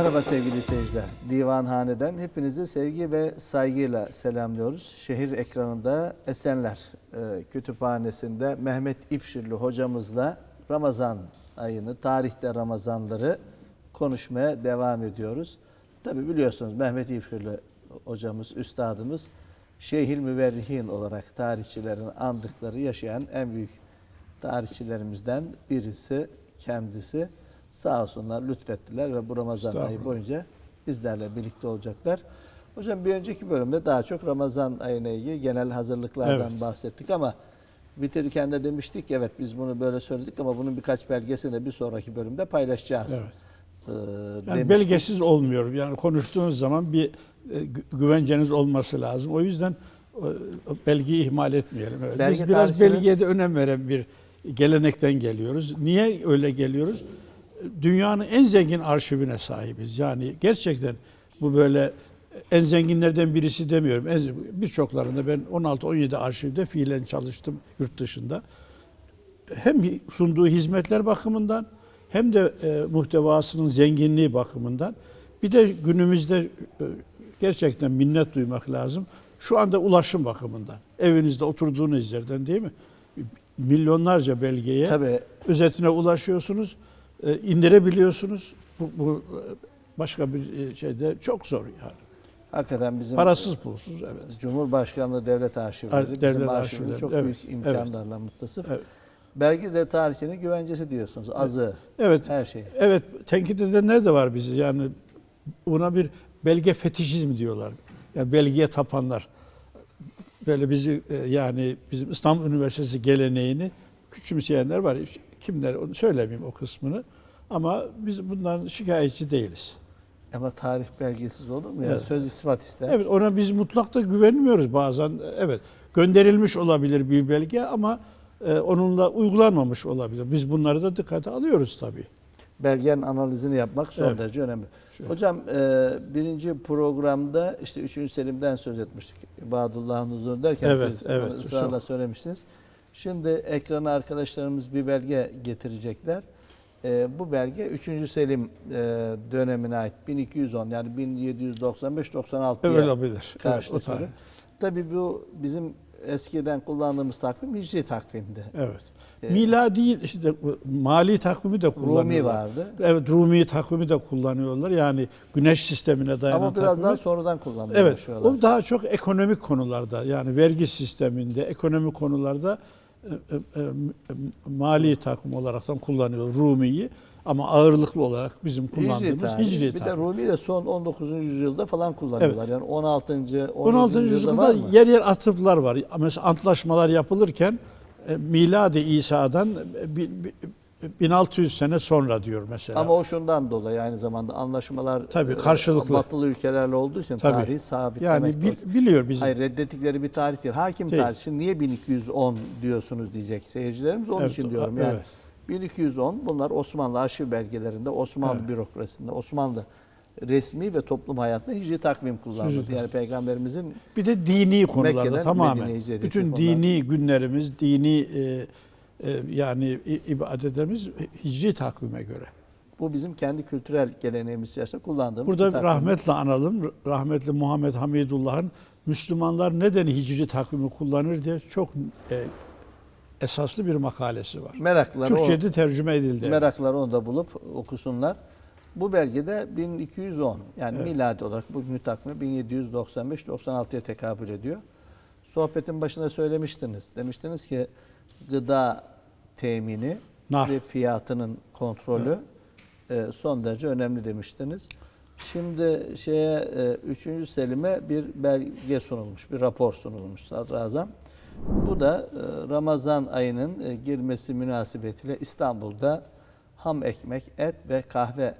Merhaba sevgili seyirciler. Divanhane'den hepinizi sevgi ve saygıyla selamlıyoruz. Şehir ekranında Esenler e, Kütüphanesi'nde Mehmet İpşirli hocamızla Ramazan ayını, tarihte Ramazanları konuşmaya devam ediyoruz. Tabi biliyorsunuz Mehmet İpşirli hocamız, üstadımız Şeyhil Müverrihin olarak tarihçilerin andıkları yaşayan en büyük tarihçilerimizden birisi kendisi. Sağ olsunlar lütfettiler ve bu Ramazan ayı boyunca bizlerle birlikte olacaklar. Hocam bir önceki bölümde daha çok Ramazan ayına ilgili genel hazırlıklardan Evet. bahsettik ama bitirirken de demiştik evet biz bunu böyle söyledik ama bunun birkaç belgesini de bir sonraki bölümde paylaşacağız. Evet. Ee, Yani demiştik. belgesiz olmuyor. Yani konuştuğunuz zaman bir e, gü- güvenceniz olması lazım. O yüzden e, belgeyi ihmal etmeyelim. Evet. Belge Biz biraz tarihçinin- belgeye de önem veren bir gelenekten geliyoruz. Niye öyle geliyoruz? Dünyanın en zengin arşivine sahibiz. Yani gerçekten bu böyle en zenginlerden birisi demiyorum. Birçoklarında ben 16-17 arşivde fiilen çalıştım yurt dışında. Hem sunduğu hizmetler bakımından hem de e, muhtevasının zenginliği bakımından bir de günümüzde e, gerçekten minnet duymak lazım. Şu anda ulaşım bakımından evinizde oturduğunuz yerden değil mi? Milyonlarca belgeye Tabii özetine ulaşıyorsunuz, e, indirebiliyorsunuz. Bu, bu e, başka bir e, şeyde çok zor yani. hakikaten bizim Parasız pulsuz evet. Cumhurbaşkanlığı Devlet Arşivleri Ar- bizim devlet arşivimiz çok evet, büyük imkanlarla muttasıf. Evet. Belge de tarihçinin güvencesi diyorsunuz. Azı, Evet. her şey. Evet, tenkit edenler de var bizi. Yani buna bir belge fetişizmi diyorlar. Yani belgeye tapanlar. Böyle bizi e, yani bizim İstanbul Üniversitesi geleneğini küçümseyenler var. Kimler onu söylemeyeyim o kısmını. Ama biz bundan şikayetçi değiliz. Ama tarih belgesiz olur mu ya? Evet. Söz ispat ister. Evet ona biz mutlakta güvenmiyoruz bazen. Evet gönderilmiş olabilir bir belge ama e, onunla uygulanmamış olabilir. Biz bunları da dikkate alıyoruz tabii. belgenin analizini yapmak son Evet. derece önemli. Şöyle. Hocam e, birinci programda işte 3. Selim'den söz etmiştik. Badullah'ın huzuru derken Evet, siz evet, ısrarla söylemiştiniz. Şimdi ekrana arkadaşlarımız bir belge getirecekler. E, bu belge 3. Selim e, dönemine ait 1210 yani 1795-96'ya Öyle olabilir. Evet, karşılık. Tabii bu bizim eskiden kullandığımız takvim hicri takvimdi. Evet. Ee, Miladi işte mali takvimi de kullanıyorlar. Rumi vardı. Evet Rumi takvimi de kullanıyorlar. Yani güneş sistemine dayanan Ama biraz takvimi. daha sonradan kullanmaya Evet. O daha çok ekonomik konularda yani vergi sisteminde, ekonomik konularda e, e, e, mali takvim olaraktan kullanıyor Rumi'yi ama ağırlıklı olarak bizim kullandığımız tarihi. hicri Bir de. Rumi de son 19. yüzyılda falan kullanıyorlar. Yani 16. 17. 16. yüzyılda yer yer atıflar var. Mesela antlaşmalar yapılırken e, miladi İsa'dan e, 1600 sene sonra diyor mesela. Ama o şundan dolayı aynı zamanda anlaşmalar Tabii, e, karşılıklı. batılı ülkelerle olduğu için Tabii. tarihi sabitlemek yani bil- biliyor bizim. Hayır reddettikleri bir tarih değil. Hakim Değil. tarihi. Niye 1210 diyorsunuz diyecek seyircilerimiz. Onun Evet, için diyorum yani. evet. 1210 bunlar Osmanlı arşiv belgelerinde, Osmanlı Evet. bürokrasisinde, Osmanlı resmi ve toplum hayatında hicri takvim kullanıldı. Hicri Yani peygamberimizin Bir de dini konularda Mekke'den tamamen. Bütün dini günlerimiz, dini e, yani i- ibadetlerimiz hicri takvime göre. bu bizim kendi kültürel geleneğimiz içerisinde kullandığımız Burada rahmetle analım. Rahmetli Muhammed Hamidullah'ın Müslümanlar neden hicri takvimi kullanır diye çok e, esaslı bir makalesi var. Meraklılar o, Türkçe'de tercüme edildi. meraklılar onu da bulup okusunlar. Bu belgede 1210 yani Evet. miladi olarak bugünkü takvimi 1795-96'ya tekabül ediyor. Sohbetin başında söylemiştiniz. Demiştiniz ki gıda temini Nar. ve fiyatının kontrolü e, son derece önemli demiştiniz. Şimdi şeye e, 3. Selim'e bir belge sunulmuş, bir rapor sunulmuş Sadrazam. Bu da e, Ramazan ayının e, girmesi münasebetiyle İstanbul'da ham ekmek, et ve kahve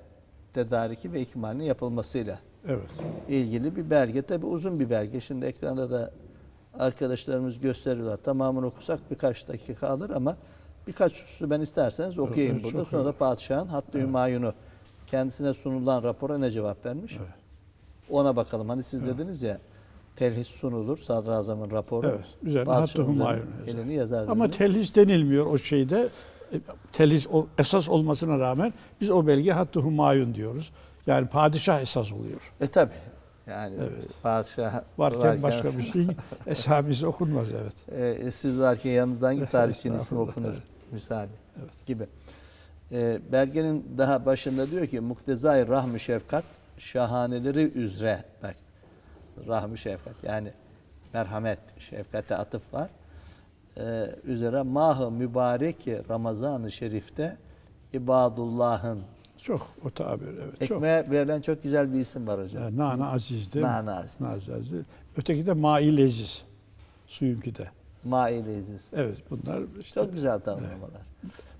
tedariki ve ikmalinin yapılmasıyla Evet. ilgili bir belge. Tabi uzun bir belge. Şimdi ekranda da arkadaşlarımız gösteriyorlar. Tamamını okusak birkaç dakika alır ama birkaç hususu ben isterseniz okuyayım evet, burada. Sonra da padişahın hattı hümayunu kendisine sunulan rapora ne cevap vermiş? Evet. Ona bakalım. Hani siz dediniz ya telhis sunulur sadrazamın raporu. Evet. Üzerine hattı yazar. Elini yazar. Ama dediniz. telhis denilmiyor o şeyde. E, Telhis esas olmasına rağmen biz o belge hattı humayun diyoruz. Yani padişah esas oluyor. E tabi. Yani Evet. padişah Varken başka bir şey esamesi okunmaz evet. e, siz varken yanınızda hangi tarihçinin ismi okunur evet. misali Evet. gibi. E, belgenin daha başında diyor ki muktezai rahmü şefkat şahaneleri üzere bak rahmü şefkat yani merhamet şefkate atıf var. E, üzere mahı mübareki Ramazan-ı Şerif'te ibadullah'ın Çok o tabir evet. Çok. ekmeğe verilen çok güzel bir isim var hocam. Yani Nana Aziz değil mi? Nana Aziz. Nana Aziz. Öteki de Mail Leziz. Suyunki de. Maile İziz. Evet bunlar işte Çok güzel tanımlamalar.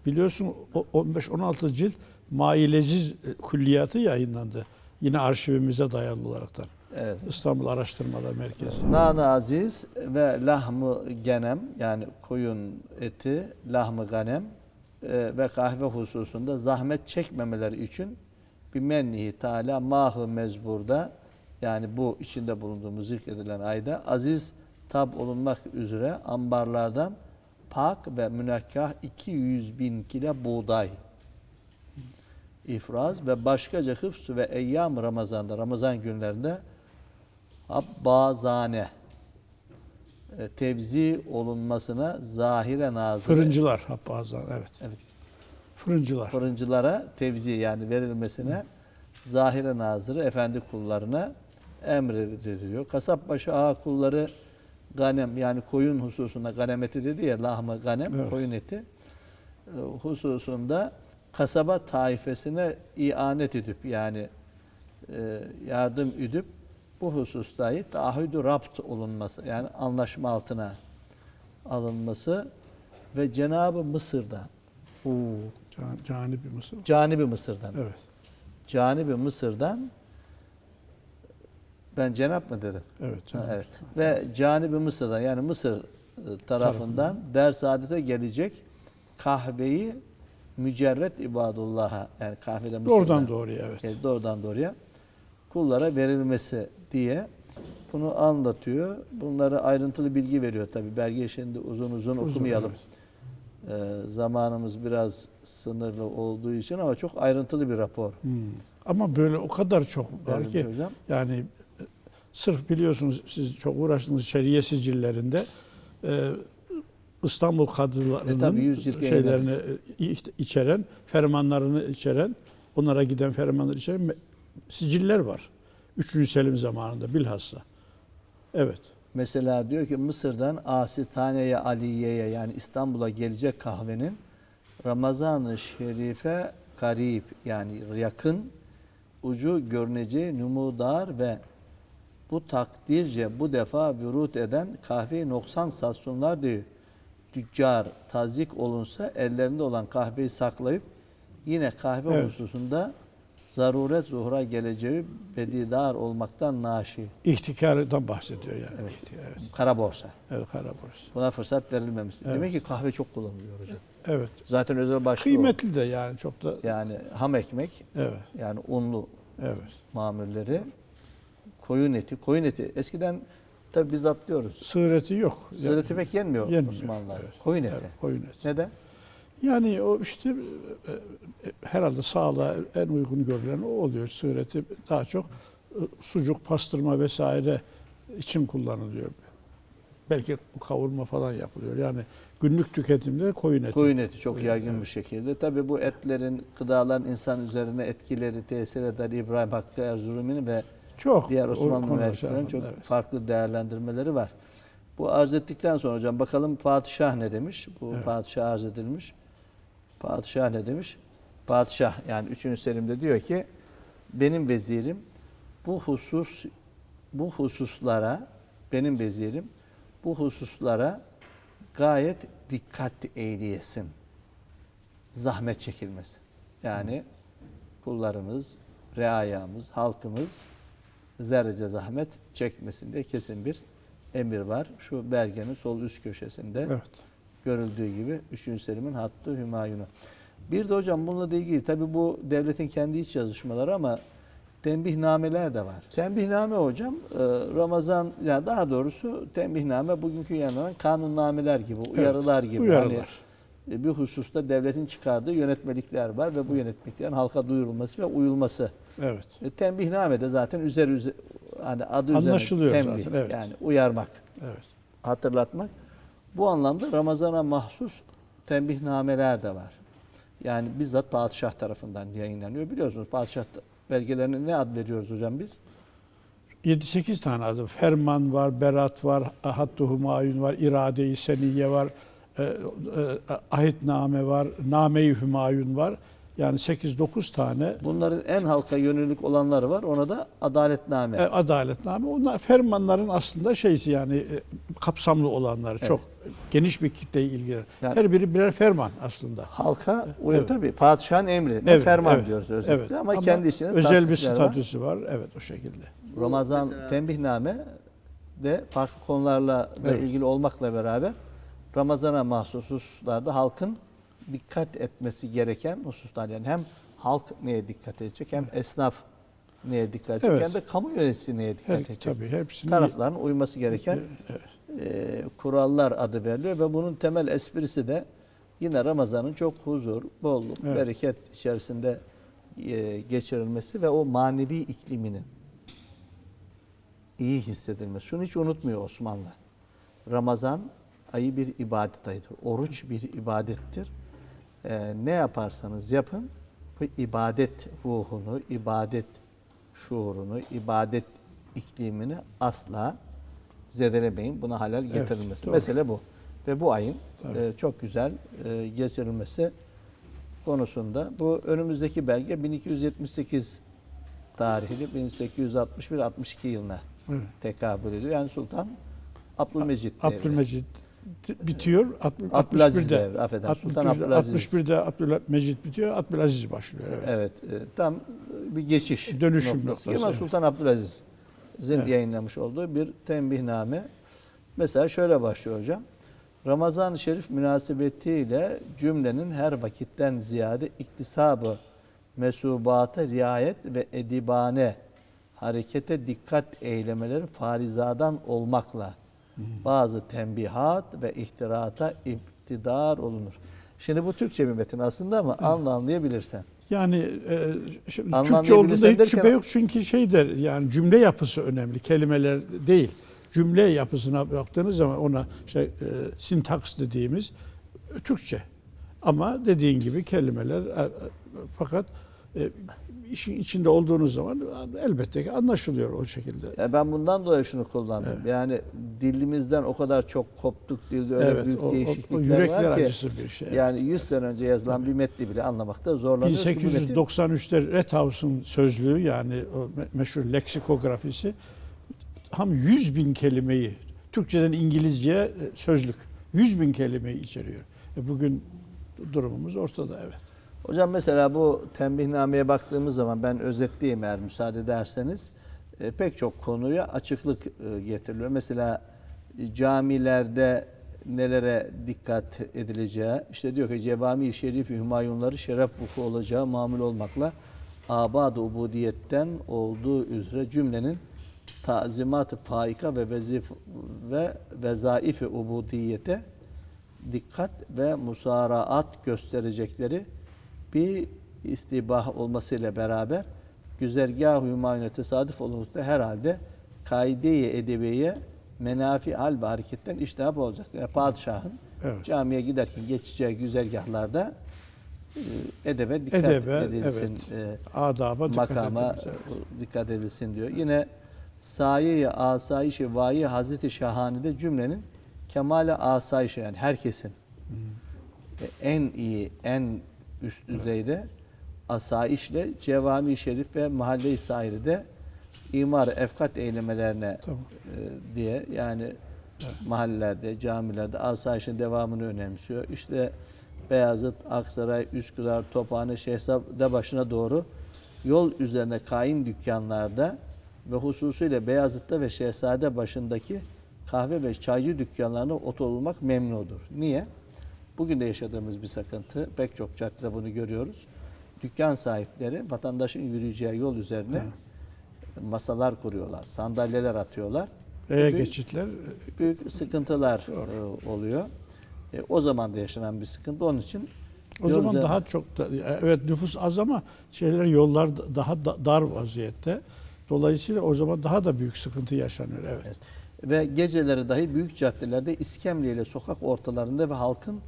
biliyorsun o 15-16 cilt Mail Leziz külliyatı yayınlandı. Yine arşivimize dayalı olaraktan. Evet. İstanbul Araştırmalar Merkezi. Nane aziz ve lahmı genem yani koyun eti, lahmı ganem e, ve kahve hususunda zahmet çekmemeleri için bir mennihi Teala mahı mezburda yani bu içinde bulunduğumuz zikredilen ayda aziz tab olunmak üzere ambarlardan pak ve münekkah 200 bin kilo buğday ifraz ve başkaca hıfz ve eyyam Ramazan'da Ramazan günlerinde Abbazane tevzi olunmasına zahire nazır. Fırıncılar bazen evet. Evet. Fırıncılar. Fırıncılara tevzi yani verilmesine zahire nazırı efendi kullarına emrediliyor. Kasapbaşı ağa kulları ganem yani koyun hususunda ganemeti dedi ya lahma ganem Evet. koyun eti e, hususunda kasaba taifesine ianet edip yani e, yardım edip bu husustayı taahhüdü rapt olunması yani anlaşma altına alınması ve Cenab-ı Mısır'dan Oo, Can, canibi Mısır. Canibi Mısır'dan. Evet. Canibi Mısır'dan ben Cenap mı dedim? Evet. Ha, canibi. evet. Ve Canibi Mısır'dan yani Mısır e, tarafından der saadete gelecek kahveyi mücerret ibadullah'a yani kahvede Mısır'dan Doğrudan doğruya evet. yani doğrudan doğruya kullara verilmesi diye bunu anlatıyor. Bunları ayrıntılı bilgi veriyor tabi. Belge şimdi uzun uzun, Uzun, okumayalım. evet. Ee, zamanımız biraz sınırlı olduğu için ama çok ayrıntılı bir rapor. Hmm. Ama böyle o kadar çok var ki hocam. yani e, sırf biliyorsunuz siz çok uğraştınız şeriye sicillerinde e, İstanbul E kadılarının cilt şeylerini e, iç- içeren, fermanlarını içeren, onlara giden fermanları içeren siciller var. Üçüncü Selim zamanında bilhassa. Evet. Mesela diyor ki Mısır'dan Asitaneye Aliye'ye yani İstanbul'a gelecek kahvenin Ramazan-ı Şerif'e karip yani yakın ucu görüneceği numudar ve bu takdirce bu defa vürut eden kahveyi noksan satsınlar diyor. Tüccar tazik olunsa ellerinde olan kahveyi saklayıp yine kahve Evet. hususunda zaruret zuhura geleceği bedidar olmaktan naşi. İhtikardan bahsediyor yani. Evet. İhtikar, evet. Kara borsa. Evet, kara borsa. Buna fırsat verilmemiş. Evet. Demek ki kahve çok kullanılıyor hocam. Evet. Zaten özel başlığı o. Kıymetli de yani çok da Yani ham ekmek, evet. yani unlu Evet. mamulleri, koyun eti. Koyun eti eskiden tabi biz atlıyoruz. Sığır eti yok. Sığır eti pek yenmiyor, Yenmiyor, Osmanlılar. evet. Koyun eti. Evet, koyun eti. Neden? Yani o işte e, e, herhalde sağlığa en uygun görülen o oluyor. Sığır eti daha çok e, sucuk, pastırma vesaire için kullanılıyor. Belki kavurma falan yapılıyor. Yani günlük tüketimde koyun eti. Koyun eti çok Koyun, yaygın bir şekilde. Tabi bu etlerin, gıdaların insan üzerine etkileri tesir eder. İbrahim Hakkı Erzurumi'nin ve çok diğer Osmanlı müelliflerin şey çok evet. farklı değerlendirmeleri var. Bu arz ettikten sonra hocam bakalım padişah ne demiş? Bu Evet. padişah arz edilmiş. Padişah ne demiş? Padişah yani 3. Selim'de diyor ki benim vezirim bu husus bu hususlara benim vezirim bu hususlara gayet dikkat eyleyesin. Zahmet çekilmesin. Yani kullarımız, reayamız, halkımız zerrece zahmet çekmesin diye kesin bir emir var. Şu belgenin sol üst köşesinde Evet. Görüldüğü gibi 3. Selim'in hattı Hümayun'u. Bir de hocam bununla da ilgili tabi bu devletin kendi iç yazışmaları ama tembihnameler de var. Tembihname hocam e, Ramazan ya daha doğrusu tembihname bugünkü yayınlanan kanunnameler gibi, uyarılar gibi. Uyarılar. Hani bir hususta devletin çıkardığı yönetmelikler var ve bu yönetmeliklerin halka duyurulması ve uyulması. Evet. E, tembihname de zaten üzeri üzeri hani adı Anlaşılıyor üzerine tembih zaten, evet. yani uyarmak, Evet. hatırlatmak. Bu anlamda Ramazan'a mahsus tembihnameler de var. Yani bizzat padişah tarafından yayınlanıyor. Biliyorsunuz padişah belgelerine ne ad veriyoruz hocam biz? 7-8 tane adı. Ferman var, berat var, hattı humayun var, irade-i seniye var, e, e, ahitname var, name-i humayun var. Yani 8-9 tane Bunların en halka yönelik olanları var. Ona da adaletname. e, adaletname. Onlar fermanların aslında şeysi yani e, kapsamlı olanları çok geniş bir kitleyi ilgilenir. Yani- Her biri birer ferman aslında. Halka uyuyor Evet. tabii. Padişahın emri. Evet, ferman evet, diyoruz özellikle. evet. Ama, kendi içinde özel bir tasnifler var. statüsü var. Evet o şekilde. Ramazan tembihname de farklı konularla da Evet. ilgili olmakla beraber Ramazan'a mahsus hususlarda halkın dikkat etmesi gereken hususlar. Yani hem halk neye dikkat edecek hem esnaf neye dikkat edecek Evet. hem de kamu yöneticisi neye dikkat Her, edecek. tabii hepsini Tarafların uyması gereken e, kurallar adı veriliyor ve bunun temel esprisi de yine Ramazan'ın çok huzur, bolluk, Evet. bereket içerisinde e, geçirilmesi ve o manevi ikliminin iyi hissedilmesi. Şunu hiç unutmuyor Osmanlı. Ramazan ayı bir ibadet ayıdır. Oruç bir ibadettir. E, ne yaparsanız yapın bu ibadet ruhunu, ibadet şuurunu, ibadet iklimini asla zedelemeyin. Buna halal Evet, getirilmesi. doğru. Mesele bu. Ve bu ayın e, çok güzel e, geçirilmesi konusunda bu önümüzdeki belge 1278 tarihli 1861-62 yılına Evet. tekabül ediyor. Yani Sultan Abdülmecit devri. Abdülmecid bitiyor. Alt- Abdülaziz 61'de. devri, affedersin. Sultan 61'de, Abdülaziz. 61'de Abdülmecid bitiyor. Abdülaziz başlıyor. Evet. Evet, e, tam bir geçiş Dönüşüm noktası. noktası, Ama. Sultan Abdülaziz'in Evet. yayınlamış olduğu bir tembihname. Mesela şöyle başlıyor hocam. Ramazan-ı Şerif münasebetiyle cümlenin her vakitten ziyade iktisabı mesubata riayet ve edibane harekete dikkat eylemeleri farizadan olmakla bazı tembihat ve ihtirata iptidar olunur. Şimdi bu Türkçe bir metin aslında ama anla anlayabilirsen. Yani e, şimdi Anlam Türkçe olduğunda hiç derken- şüphe yok çünkü şeydir yani cümle yapısı önemli. Kelimeler değil. Cümle yapısına baktığınız zaman ona işte e, sintaks dediğimiz Türkçe. Ama dediğin gibi kelimeler e, e, fakat e, işin içinde olduğunuz zaman elbette ki anlaşılıyor o şekilde. Ya ben bundan dolayı şunu kullandım. Evet. Yani dilimizden o kadar çok koptuk dilde öyle evet, büyük o, o, değişiklikler o yürekler var ki. acısı bir şey. Yani 100 sene önce yazılan bir metni bile anlamakta zorlanıyoruz. ki bu metin- 1893'te Rethaus'un sözlüğü yani o me- meşhur leksikografisi tam 100 bin kelimeyi Türkçeden İngilizceye e, sözlük 100 bin kelimeyi içeriyor. E bugün durumumuz ortada evet. Hocam mesela bu tembihnameye baktığımız zaman ben özetleyeyim eğer müsaade ederseniz. E, pek çok konuya açıklık e, getiriliyor. Mesela e, camilerde nelere dikkat edileceği, işte diyor ki Cevami-i Şerif-i Hümayunları şeref vuku olacağı mamul olmakla abad-ı ubudiyetten olduğu üzere cümlenin tazimat-ı faika ve vezif ve vezaif-i ubudiyete dikkat ve musaraat gösterecekleri bir istibah olmasıyla beraber güzergah-ı hümayune tesadüf olunmakta herhalde kaide-i edebiye menafi hal ve hareketten iştihap olacak. Yani padişahın Evet. camiye giderken geçeceği güzergahlarda e, edebe dikkat Edebe, edilsin. evet. Adaba dikkat makama dikkat edilsin diyor. Yine saye-i asayiş-i vayi Hazreti Şahani'de cümlenin kemale asayişi yani herkesin e, en iyi, en üst düzeyde asayişle cevami şerif ve mahalle-i sairide imar efkat eylemelerine Tamam. e, diye yani mahallelerde, camilerde asayişin devamını önemsiyor. İşte Beyazıt, Aksaray, Üsküdar, Tophane, Şehzade başına doğru yol üzerine kain dükkanlarda ve hususuyla Beyazıt'ta ve Şehzade başındaki kahve ve çaycı dükkanlarına oturulmak memnudur. Niye? Bugün de yaşadığımız bir sıkıntı. Pek çok caddede bunu görüyoruz. Dükkan sahipleri vatandaşın yürüyeceği yol üzerine masalar kuruyorlar, sandalyeler atıyorlar. E Büyük- geçitler büyük sıkıntılar e, oluyor. E, o zaman da yaşanan bir sıkıntı. Onun için O yol zaman üzerinde- daha çok da, evet nüfus az ama şeyler yollar da- daha da- dar vaziyette. Dolayısıyla o zaman daha da büyük sıkıntı yaşanıyor. Evet. Evet. ve geceleri dahi büyük caddelerde iskemle ile sokak ortalarında ve halkın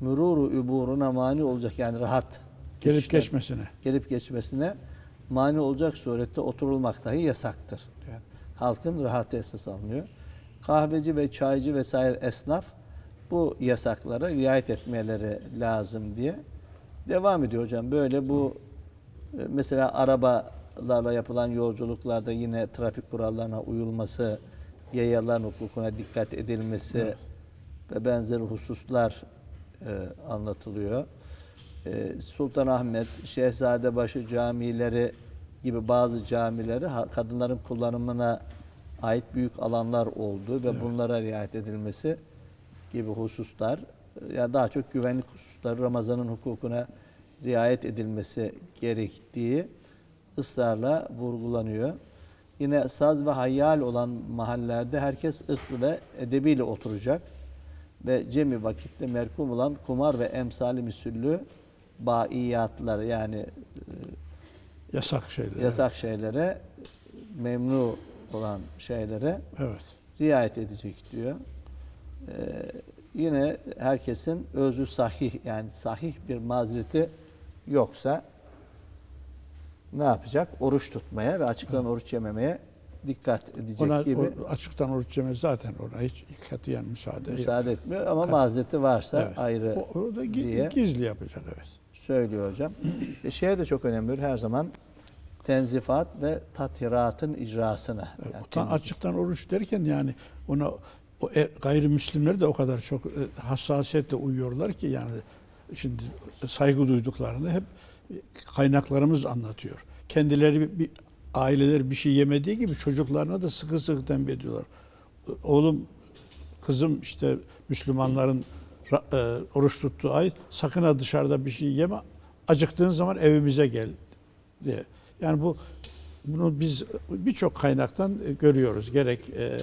müruru üburuna mani olacak yani rahat Gelip geçişler- geçmesine. gelip geçmesine mani olacak surette oturulmak dahi yasaktır. diyor. Halkın rahatı esas alınıyor. Kahveci ve çaycı vesaire esnaf bu yasaklara riayet etmeleri lazım diye devam ediyor hocam. Böyle bu e, mesela arabalarla yapılan yolculuklarda yine trafik kurallarına uyulması, yayaların hukukuna dikkat edilmesi ve benzeri hususlar anlatılıyor. E, Sultanahmet, Şehzadebaşı camileri gibi bazı camileri kadınların kullanımına ait büyük alanlar olduğu ve bunlara riayet edilmesi gibi hususlar e, ya daha çok güvenlik hususları Ramazan'ın hukukuna riayet edilmesi gerektiği ısrarla vurgulanıyor. Yine saz ve hayyal olan mahallelerde herkes ırsı ve edebiyle oturacak ve cemi vakitte merkum olan kumar ve emsali misüllü baiyatlar yani e, Yasak şeyler. yasak şeylere memnu olan şeylere Evet. riayet edecek diyor. Ee, yine herkesin özü sahih yani sahih bir mazereti yoksa ne yapacak? Oruç tutmaya ve açıktan oruç yememeye dikkat edecek Ona gibi o açıktan oruç yemez zaten ona hiç katiyen müsaade yok. müsaade etmiyor ama mazereti varsa Evet. ayrı O, o da gi- diye. gizli yapacak evet. söylüyor hocam. E, şeye de çok önem veriyor her zaman tenzifat ve tathiratın icrasına. Evet, Yani o ta- açıktan oruç derken yani ona o e, gayrimüslimler de o kadar çok e, hassasiyetle uyuyorlar ki yani şimdi saygı duyduklarını hep kaynaklarımız anlatıyor. Kendileri bir aileler bir şey yemediği gibi çocuklarına da sıkı sıkı tembih ediyorlar. Oğlum kızım işte Müslümanların e, oruç tuttuğu ay sakın ha dışarıda bir şey yeme. Acıktığın zaman evimize gel diye. Yani bu bunu biz birçok kaynaktan görüyoruz. Gerek e,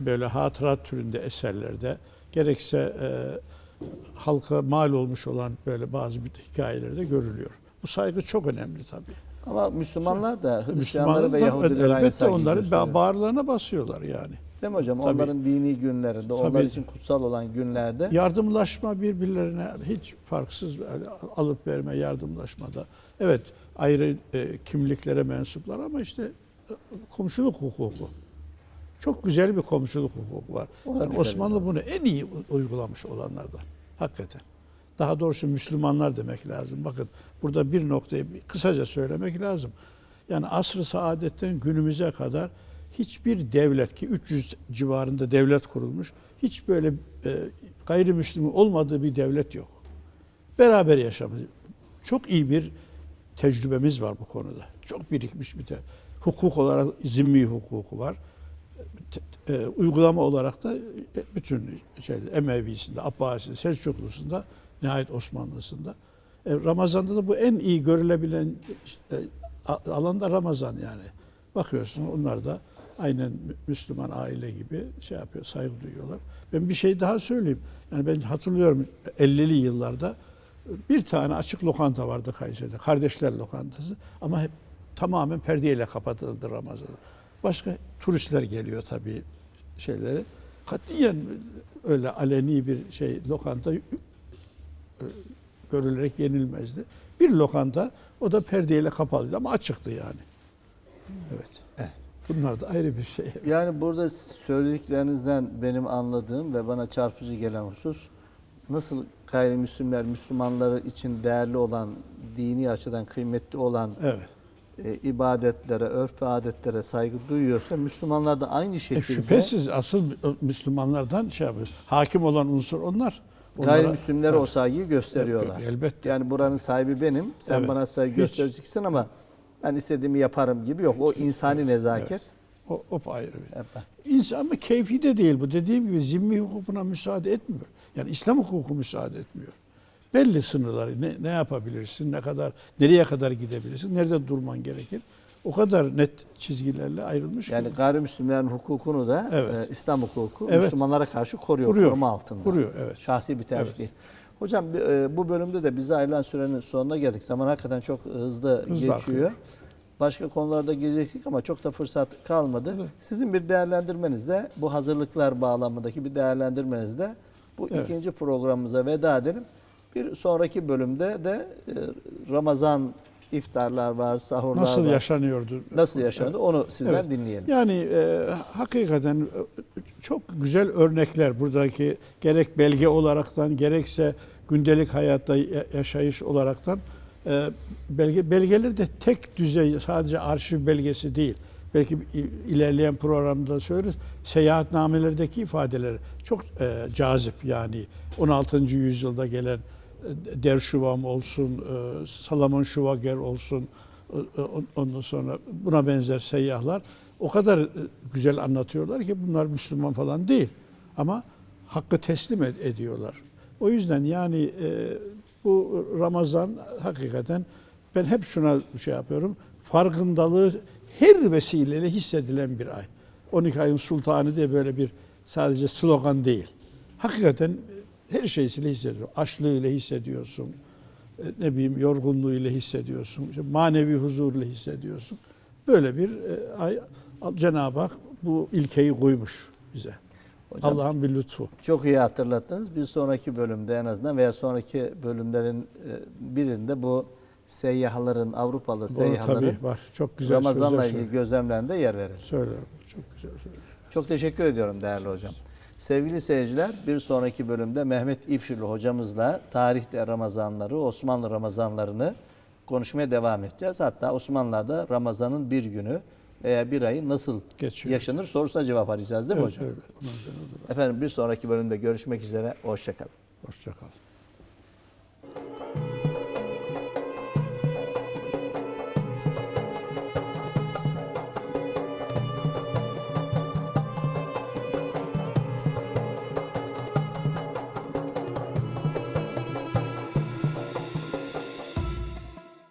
böyle hatırat türünde eserlerde, gerekse e, halka mal olmuş olan böyle bazı bir hikayelerde görülüyor. Bu saygı çok önemli tabii. Ama Müslümanlar da Hristiyanları ve da Yahudiler aynı elbette saygı onların gösteriyor. ba- bağırlarına basıyorlar yani. Değil mi hocam? Tabii. Onların dini günlerinde, onlar Tabii. için kutsal olan günlerde Yardımlaşma birbirlerine hiç farksız böyle alıp verme yardımlaşmada. Evet ayrı e, kimliklere mensuplar ama işte e, komşuluk hukuku. Çok güzel bir komşuluk hukuku var. O da Yani güzel Osmanlı bunu en iyi u- uygulamış olanlardan. Hakikaten. Daha doğrusu Müslümanlar demek lazım. Bakın burada bir noktayı kısaca söylemek lazım. Yani asr-ı saadetten günümüze kadar hiçbir devlet ki 300 civarında devlet kurulmuş, hiç böyle e, gayrimüslim olmadığı bir devlet yok. Beraber yaşamış. Çok iyi bir tecrübemiz var bu konuda. Çok birikmiş bir de hukuk olarak zimmi hukuku var. E, uygulama olarak da e, bütün şeyde Emevisinde, Abbasisinde, Selçuklusunda, nihayet Osmanlısında. E, Ramazan'da da bu en iyi görülebilen işte, alanda Ramazan yani. Bakıyorsun onlar da aynen Mü- Müslüman aile gibi şey yapıyor, saygı duyuyorlar. Ben bir şey daha söyleyeyim. Yani ben hatırlıyorum 50'li yıllarda bir tane açık lokanta vardı Kayseri'de. Kardeşler lokantası. Ama hep tamamen perdeyle kapatıldı Ramazan'da. Başka turistler geliyor tabii şeyleri. Katiyen öyle aleni bir şey lokanta görülerek yenilmezdi. Bir lokanta o da perdeyle kapalıydı ama açıktı yani. Evet. Evet. Bunlar da ayrı bir şey. yani burada söylediklerinizden benim anladığım ve bana çarpıcı gelen husus nasıl gayrimüslimler Müslümanları için değerli olan, dini açıdan kıymetli olan Evet. e, ibadetlere, örf ve adetlere saygı duyuyorsa Müslümanlar da aynı E, şekilde şüphesiz asıl Müslümanlardan şey yapıyor. Hakim olan unsur onlar. Onlara- gayrimüslimlere o Evet. saygıyı gösteriyorlar. Elbette. Yani buranın sahibi benim. Sen Evet. bana saygı Hiç. göstereceksin ama ben istediğimi yaparım gibi yok. O insani nezaket. O, o ayrı bir. Hep- İnsan ama keyfi de değil bu. Dediğim gibi zimmi hukukuna müsaade etmiyor. Yani İslam hukuku müsaade etmiyor. belli sınırları. Ne, ne yapabilirsin, ne kadar, nereye kadar gidebilirsin, nerede durman gerekir. O kadar net çizgilerle ayrılmış. Yani gayrimüslimlerin hukukunu da Evet. e, İslam hukuku Evet. Müslümanlara karşı koruyor, Kuruyor, koruma altında. kuruyor, evet. Şahsi bir tercih Evet. değil. Hocam e, bu bölümde de bize ayrılan sürenin sonuna geldik. Zaman hakikaten çok hızlı, Hızlı geçiyor. akıyor. Başka konularda girecektik ama çok da fırsat kalmadı. Evet. Sizin bir değerlendirmenizde, bu hazırlıklar bağlamındaki bir değerlendirmenizde bu Evet. ikinci programımıza veda edelim. Bir sonraki bölümde de e, Ramazan iftarlar var, sahurlar Nasıl var. yaşanıyordu? Nasıl yaşandı onu sizden Evet. dinleyelim. Yani e, hakikaten e, çok güzel örnekler buradaki gerek belge olaraktan gerekse gündelik hayatta ya- yaşayış olaraktan e, belge belgeler de tek düzey sadece arşiv belgesi değil. Belki ilerleyen programda söyleriz. Seyahatnamelerdeki ifadeler çok e, cazip yani 16. yüzyılda gelen Der Şuvam olsun, e, Salomon Şuvager olsun, e, e, ondan sonra buna benzer seyyahlar o kadar güzel anlatıyorlar ki bunlar Müslüman falan değil. Ama hakkı teslim ed- ediyorlar. O yüzden yani bu Ramazan hakikaten ben hep şuna şey yapıyorum. Farkındalığı her vesileyle hissedilen bir ay. 12 ayın sultanı diye böyle bir sadece slogan değil. Hakikaten her şeysiyle hissediyor. Açlığıyla hissediyorsun. e, Ne bileyim yorgunluğuyla hissediyorsun. işte manevi huzurla hissediyorsun. Böyle bir e, Cenab-ı Hak bu ilkeyi koymuş bize. Allah'ın bir lütfu. Çok iyi hatırlattınız. Bir sonraki bölümde en azından veya sonraki bölümlerin e, birinde bu seyyahların, Avrupalı Doğru, seyyahların tabii var. Çok güzel Ramazan'la ilgili gözlemlerinde yer verelim. Söylüyorum. Çok güzel söylüyor. Çok teşekkür ediyorum değerli hocam. Sevgili seyirciler bir sonraki bölümde Mehmet İpşirli hocamızla tarihte Ramazanları, Osmanlı Ramazanlarını konuşmaya devam edeceğiz. Hatta Osmanlılar'da Ramazan'ın bir günü veya bir ayı nasıl Geçiyor. yaşanır sorusuna cevap arayacağız değil mi Evet, hocam? da- Efendim bir sonraki bölümde görüşmek üzere. Hoşçakalın. Hoşça kal.